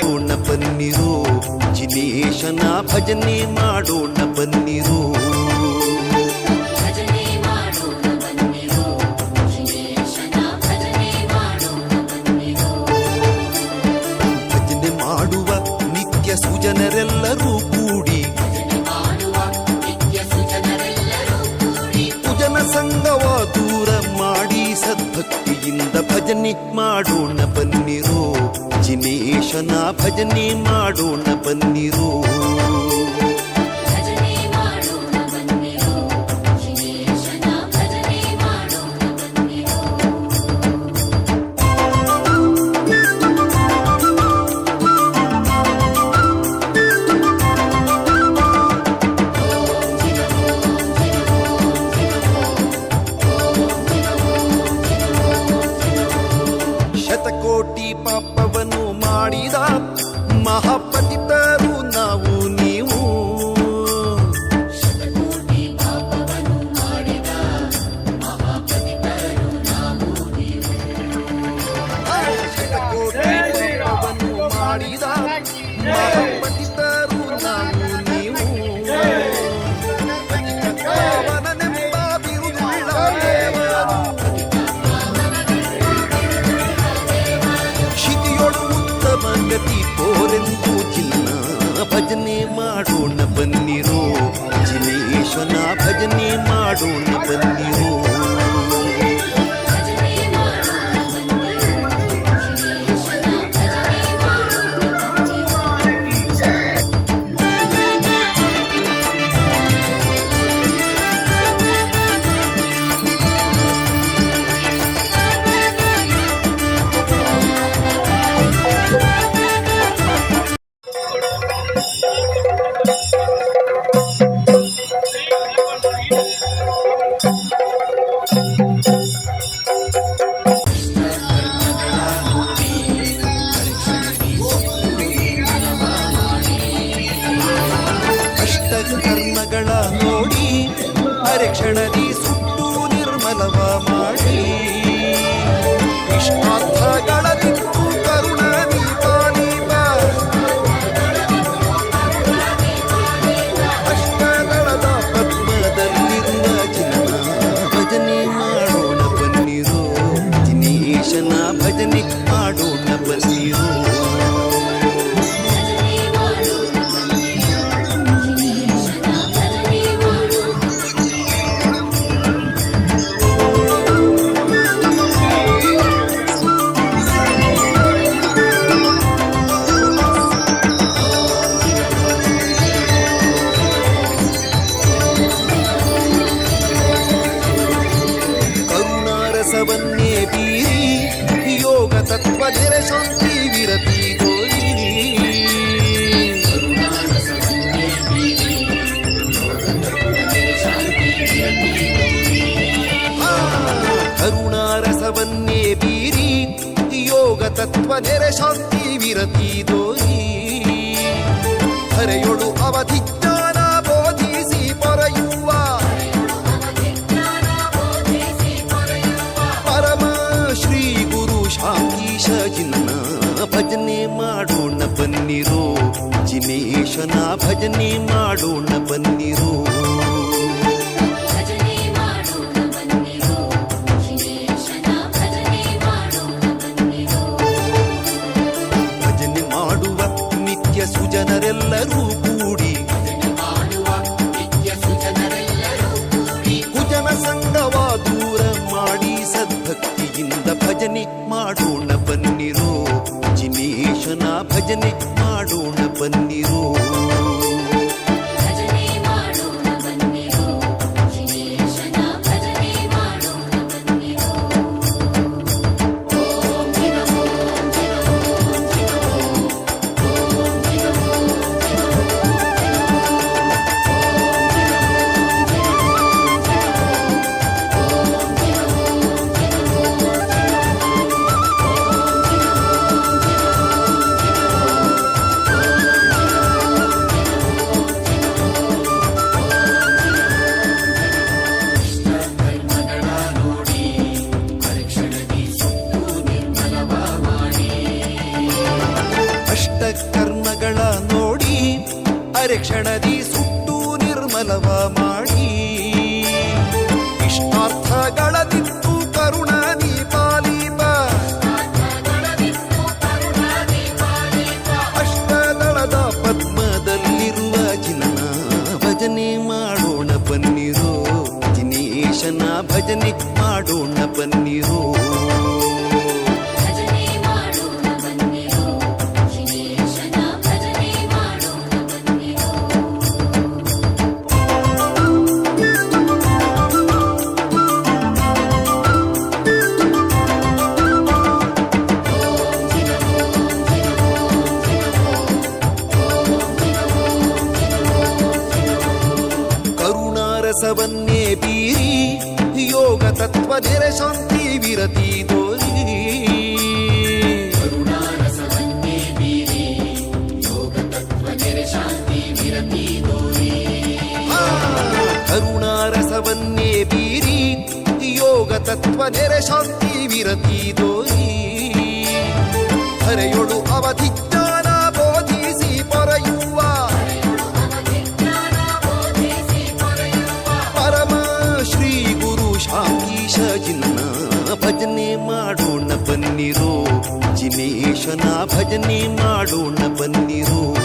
ಪೂರ್ಣ ಬನ್ನಿರೋ ಜಿನೇಶನ ಭಜನೆ ಮಾಡೋಣ ಭಜನೆ ಮಾಡೋಣ ಬನ್ನಿರೋ. ಜಿನೇಶನ ಭಜನೆ ಮಾಡೋಣ ಬನ್ನಿರೋ. ಕೆಂಪು ಚಿನ್ನ ಭಜನೆ ಮಾಡೋಣ ಬನ್ನಿರೋ. ಜಿನೇಶ್ವನ ಭಜನೆ ಮಾಡೋಣ ಬನ್ನಿರೋ. ಮಾಡಿ ವಿಷ್ಣು ತತ್ವದಿನ ಶುಂಠಿ ವಿರತಿ ಗೋಯಿನಿ ಕರುಣಾರಸವನ್ನೇ ಬೀರಿ ಯೋಗ ತತ್ವ ನೆರೆ ಶಾಂತಿ ಮಾಡೋಣ ಬನ್ನಿರೋ. ಜಿನೇಶನ ಭಜನೆ ಮಾಡೋಣ ಬನ್ನಿರೋ. ಭಜನೆ ಮಾಡುವ ನಿತ್ಯ ಸುಜನರೆಲ್ಲರೂ ಕೂಡಿ. ಕುಜನ ಸಂಗವ ದೂರ ಮಾಡಿ ಸದ್ಭಕ್ತಿಯಿಂದ ಭಜನೆ ಮಾಡೋಣ ಬನ್ನಿ. ಭಜನೆ ಮಾಡೋಣ ಬನ್ನಿ. ಸುಟ್ಟು ನಿರ್ಮಲವ ಮಾಡಿ ಇಷ್ಟಾರ್ಥಗಳ ನಿತ್ತು ಕರುಣ ನೀ ಪಾಲೀಪ ಅಷ್ಟದಳದ ಪದ್ಮದಲ್ಲಿರುವ ಜಿನನ ಭಜನೆ ಮಾಡೋಣ ಬನ್ನಿರೋ. ದಿನೇಶನ ಭಜನೆ ಮಾಡೋಣ ಬನ್ನಿರೋ. ತತ್ವ ಶಾಂತಿ ವಿರತಿ ತೋರಿ. ಕರುಣಾರಸವನ್ನೇ ಬೀರಿ ಯೋಗ ತತ್ವ ನೆರೆ ಶಾಂತಿ ವಿರತಿ ತೋರಿ. ಹರೆಯೊಳು ಅವಧಿ ಶಾಂತೀಶ ಜಿನ್ನ ಭಜನೆ ಮಾಡೋಣ ಬನ್ನಿರೋ. ಜಿನೇಶನ ಭಜನೆ ಮಾಡೋಣ ಬನ್ನಿರೋ.